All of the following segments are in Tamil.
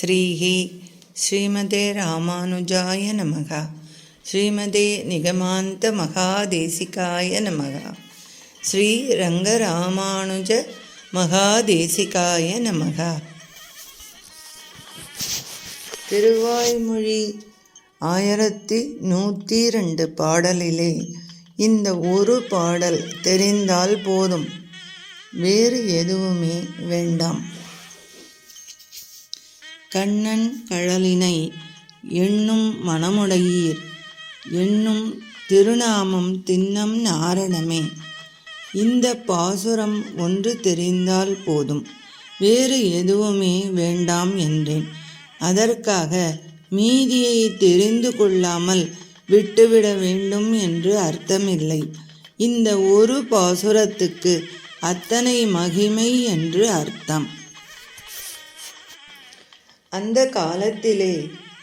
ஸ்ரீஹி ஸ்ரீமதே ராமானுஜாய நமக. ஸ்ரீமதே நிகமாந்த மகாதேசிகாய நமக. ஸ்ரீ ரங்கராமானுஜ மகாதேசிகாய நமக. திருவாய்மொழி ஆயிரத்தி நூற்றி ரெண்டு பாடலிலே இந்த ஒரு பாடல் தெரிந்தால் போதும். வேறு எதுவுமே வேண்டாம். கண்ணன் கழலினை எண்ணும் மனமுடையீர். என்னும் திருநாமம் தின்னம் நாரணமே. இந்த பாசுரம் ஒன்று தெரிந்தால் போதும். வேறு எதுவுமே வேண்டாம் என்றேன். அதற்காக மீதியை தெரிந்து கொள்ளாமல் விட்டுவிட வேண்டும் என்று அர்த்தமில்லை. இந்த ஒரு பாசுரத்துக்கு அத்தனை மகிமை என்று அர்த்தம். அந்த காலத்திலே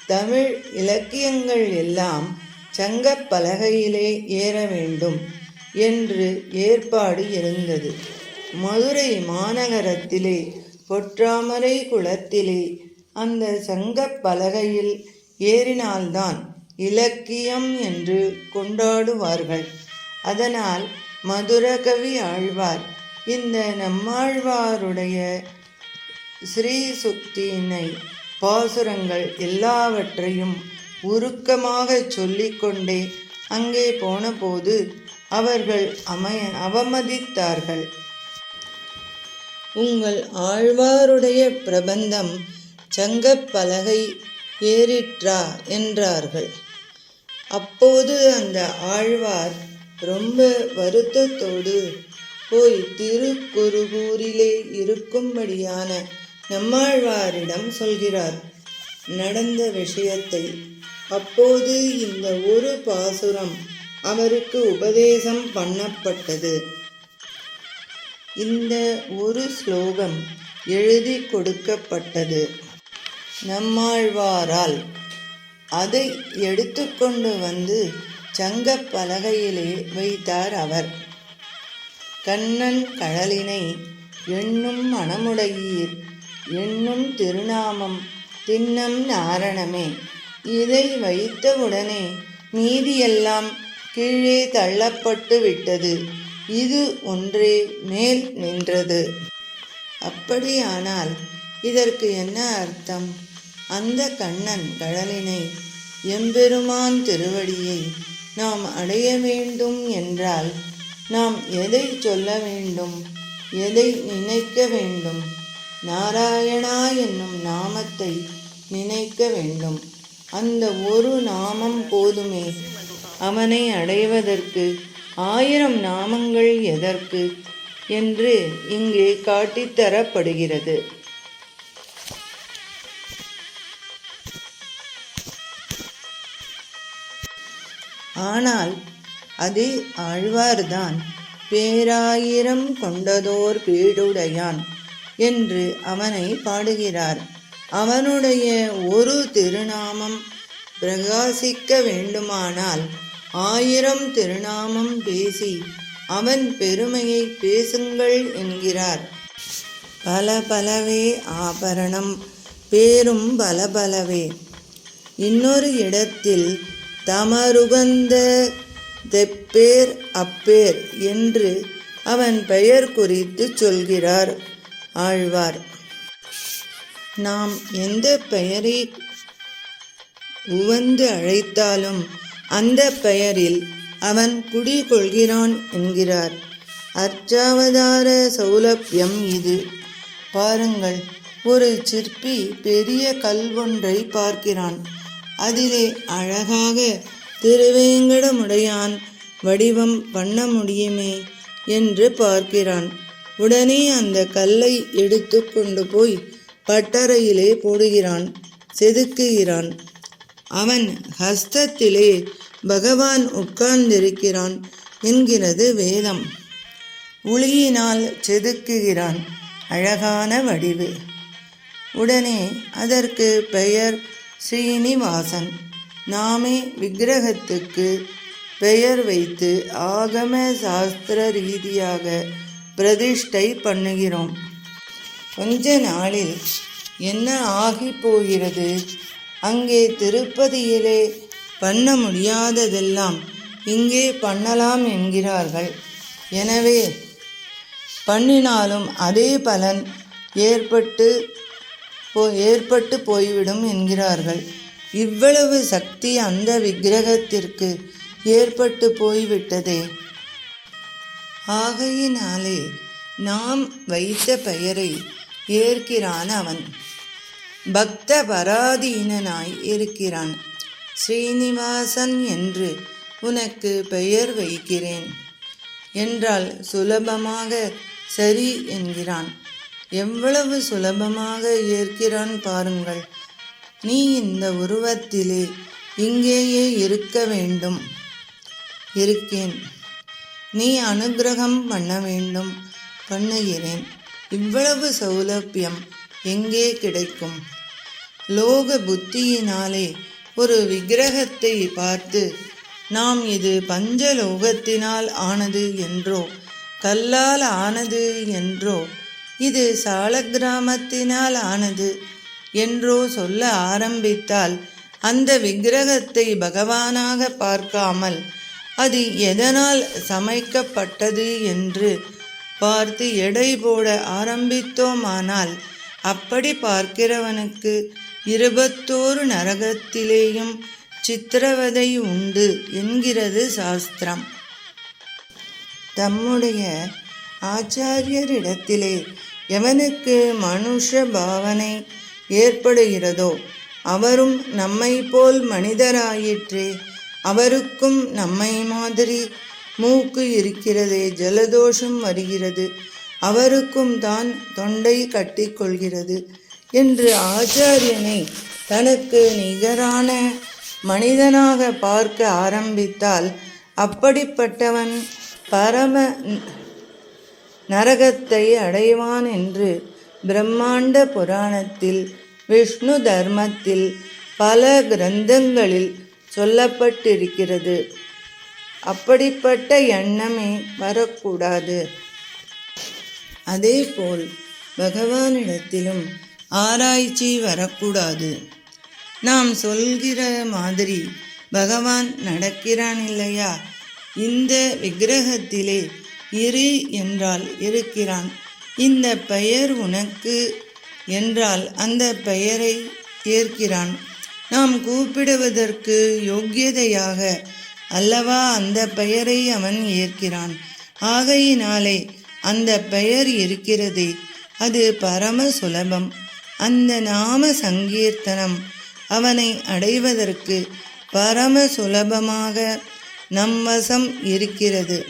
தமிழ் இலக்கியங்கள் எல்லாம் சங்கப் பலகையிலே ஏற வேண்டும் என்று ஏற்பாடு இருந்தது. மதுரை மாநகரத்திலே பொற்றாமரை குளத்திலே அந்த சங்கப் பலகையில் ஏறினால்தான் இலக்கியம் என்று கொண்டாடுவார்கள். அதனால் மதுரகவி ஆழ்வார் இந்த நம்மாழ்வாருடைய ஸ்ரீ சுக்தியினை பாசுரங்கள் எல்லாவற்றையும் உருக்கமாக சொல்லிக்கொண்டே அங்கே போனபோது அவர்கள் அமைய அவமதித்தார்கள். உங்கள் ஆழ்வாருடைய பிரபந்தம் சங்கப்பலகை ஏறிற்றா? என்றார்கள். அப்போது அந்த ஆழ்வார் ரொம்ப வருத்தத்தோடு போய் திருக்குறுகூரிலே இருக்கும்படியான நம்மாழ்வாரிடம் சொல்கிறார் நடந்த விஷயத்தை அப்போது இந்த ஒரு பாசுரம் அவருக்கு உபதேசம் பண்ணப்பட்டது. இந்த ஒரு ஸ்லோகம் எழுதி கொடுக்கப்பட்டது. நம்மாழ்வாரால் அதை எடுத்துக்கொண்டு வந்து சங்க பலகையிலே வைத்தார் அவர். கண்ணன் கழலினை எண்ணும் மனமுடையீர். என்னும் திருநாமம் திண்ணம் நாரணமே. இதை வைத்தவுடனே மீதியெல்லாம் கீழே தள்ளப்பட்டு விட்டது. இது ஒன்றே மேல் நின்றது. அப்படியானால் இதற்கு என்ன அர்த்தம்? அந்த கண்ணன் கடலினை எம்பெருமான் திருவடியை நாம் அடைய வேண்டும் என்றால் நாம் எதை சொல்ல வேண்டும்? எதை நினைக்க வேண்டும்? நாராயணா என்னும் நாமத்தை நினைக்க வேண்டும். அந்த ஒரு நாமம் போதுமே. அவனை அடைவதற்கு ஆயிரம் நாமங்கள் எதற்கு என்று இங்கே காட்டித்தரப்படுகிறது. ஆனால் அது ஆழ்வார்தான் பேராயிரம் கொண்டதோர் பீடுடையான். என்று அவனை பாடுகிறார். அவனுடைய ஒரு திருநாமம் பிரகாசிக்க வேண்டுமானால் ஆயிரம் திருநாமம் பேசி அவன் பெருமையை பேசுங்கள் என்கிறார். பல பலவே ஆபரணம் பேரும் பல பலவே. இன்னொரு இடத்தில் தமருகந்த தெப்பேர் அப்பேர் என்று அவன் பெயர் குறித்து சொல்கிறார். ஆழ்வார். நாம் எந்த பெயரை உவந்து அழைத்தாலும் அந்த பெயரில் அவன் குடிகொள்கிறான் என்கிறார். அர்ச்சாவதார சௌலபியம் இது. பாருங்கள் ஒரு சிற்பி பெரிய கல் ஒன்றை பார்க்கிறான். அதிலே அழகாக திருவேங்கடமுடையான் வடிவம் பண்ண முடியுமே என்று பார்க்கிறான். உடனே அந்த கல்லை எடுத்து கொண்டு போய் பட்டறையிலே போடுகிறான் செதுக்குகிறான். அவன் ஹஸ்தத்திலே பகவான் உட்கார்ந்திருக்கிறான் என்கிறது வேதம். உளியினால் செதுக்குகிறான் அழகான வடிவு. உடனே அதற்கு பெயர் ஸ்ரீனிவாசன். நாமே விக்கிரகத்துக்கு பெயர் வைத்து ஆகம சாஸ்திர ரீதியாக பிரதிஷ்டை பண்ணுகிறோம். கொஞ்ச நாளில் என்ன ஆகி போகிறது? அங்கே திருப்பதியிலே பண்ண முடியாததெல்லாம் இங்கே பண்ணலாம் என்கிறார்கள். எனவே பண்ணினாலும் அதே பலன் ஏற்பட்டு போ ஏற்பட்டு போய்விடும் என்கிறார்கள். இவ்வளவு சக்தி அந்த விக்கிரகத்திற்கு ஏற்பட்டு போய்விட்டதே. ஆகையினாலே நாம் வைத்த பெயரை ஏற்கிறான் அவன். பக்த பராதீனனாய் இருக்கிறான். ஸ்ரீனிவாசன் என்று உனக்கு பெயர் வைக்கிறேன் என்றால் சுலபமாக சரி என்கிறான். எவ்வளவு சுலபமாக ஏற்கிறான் பாருங்கள். நீ இந்த உருவத்திலே இங்கேயே இருக்க வேண்டும். இருக்கேன். நீ அனுக்கிரகம் பண்ண வேண்டும் பண்ணுகிறேன். இவ்வளவு சௌலபியம் எங்கே கிடைக்கும்? லோக புத்தியினாலே ஒரு விக்கிரகத்தை பார்த்து நாம் இது பஞ்சலோகத்தினால் ஆனது என்றோ கல்லால் ஆனது என்றோ இது சால கிராமத்தினால் ஆனது என்றோ சொல்ல ஆரம்பித்தால் அந்த விக்கிரகத்தை பகவானாக பார்க்காமல் அது எதனால் சமைக்கப்பட்டது என்று பார்த்து எடை போட ஆரம்பித்தோமானால் அப்படி பார்க்கிறவனுக்கு இருபத்தோரு நரகத்திலேயும் சித்திரவதை உண்டு என்கிறது சாஸ்திரம். தம்முடைய ஆச்சாரியரிடத்திலே எவனுக்கு மனுஷ பாவனை ஏற்படுகிறதோ அவரும் நம்மை போல் மனிதராயிற்றே. அவருக்கும் நம்மை மாதிரி மூக்கு இருக்கிறதே ஜலதோஷம் வருகிறது. அவருக்கும் தான் தொண்டை கட்டிக்கொள்கிறது என்று ஆச்சாரியனை தனக்கு நிகரான மனிதனாக பார்க்க ஆரம்பித்தால் அப்படிப்பட்டவன் பரம நரகத்தை அடைவான் என்று பிரம்மாண்ட புராணத்தில் விஷ்ணு தர்மத்தில் பல கிரந்தங்களில் சொல்லப்பட்டிருக்கிறது. அப்படிப்பட்ட எண்ணமே வரக்கூடாது. அதேபோல் பகவானிடத்திலும் ஆராய்ச்சி வரக்கூடாது. நாம் சொல்கிற மாதிரி பகவான் நடக்கிறான் இல்லையா? இந்த விக்கிரகத்திலே இரு என்றால் இருக்கிறான். இந்த பெயர் உனக்கு என்றால் அந்த பெயரை ஏற்கிறான். நாம் கூப்பிடுவதற்கு யோக்கியதையாக அல்லவா அந்த பெயரை அவன் ஏற்கிறான்? ஆகையினாலே அந்த பெயர் இருக்கிறதே அது பரம சுலபம். அந்த நாம சங்கீர்த்தனம் அவனை அடைவதற்கு பரம சுலபமாக நம்மவசம் இருக்கிறது.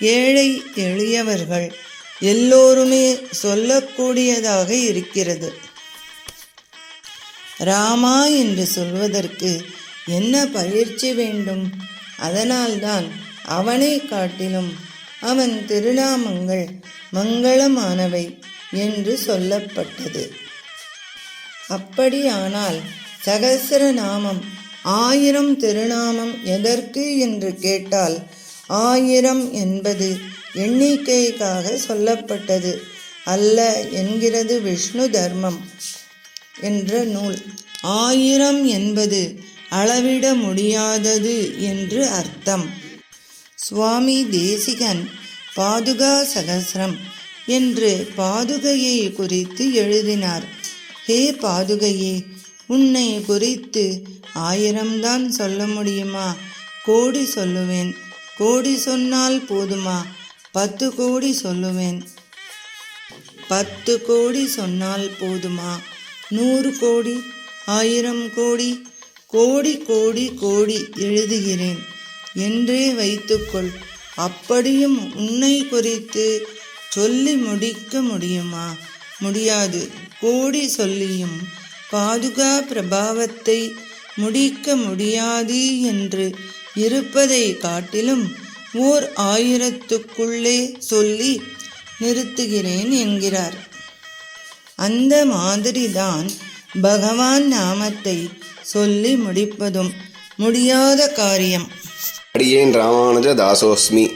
ஏழை எளியவர்கள் எல்லோருமே சொல்லக்கூடியதாக இருக்கிறது. ராமா என்று சொல்வதற்கு என்ன பயிற்சி வேண்டும்? அதனால்தான் அவனை காட்டிலும் அவன் திருநாமங்கள் மங்களமானவை என்று சொல்லப்பட்டது. அப்படியானால் சகசிரநாமம் ஆயிரம் திருநாமம் எதற்கு என்று கேட்டால் ஆயிரம் என்பது எண்ணிக்கைக்காக சொல்லப்பட்டது அல்ல என்கிறது விஷ்ணு தர்மம். என்ற நூல். ஆயிரம் என்பது அளவிட முடியாதது என்று அர்த்தம். சுவாமி தேசிகன் பாதுகா சகசிரம் என்று பாதுகையை குறித்து எழுதினார். ஹே பாதுகையே உன்னை குறித்து ஆயிரம்தான் சொல்ல முடியுமா? கோடி சொல்லுவேன். கோடி சொன்னால் போதுமா? பத்து கோடி சொல்லுவேன். பத்து கோடி சொன்னால் போதுமா? நூறு கோடி ஆயிரம் கோடி கோடி கோடி கோடி எழுதுகிறேன். என்றே வைத்துக்கொள். அப்படியும் உன்னை குறித்து சொல்லி முடிக்க முடியுமா? முடியாது. கோடி சொல்லியும் பாதுகா பிரபாவத்தை முடிக்க முடியாது என்று இருப்பதை காட்டிலும் ஓர் ஆயிரத்துக்குள்ளே சொல்லி நிறுத்துகிறேன் என்கிறார். அந்த மாதிரிதான் பகவான் நாமத்தை சொல்லி முடிப்பதும் முடியாத காரியம். அடியேன் ராமானுஜ தாசோஸ்மி.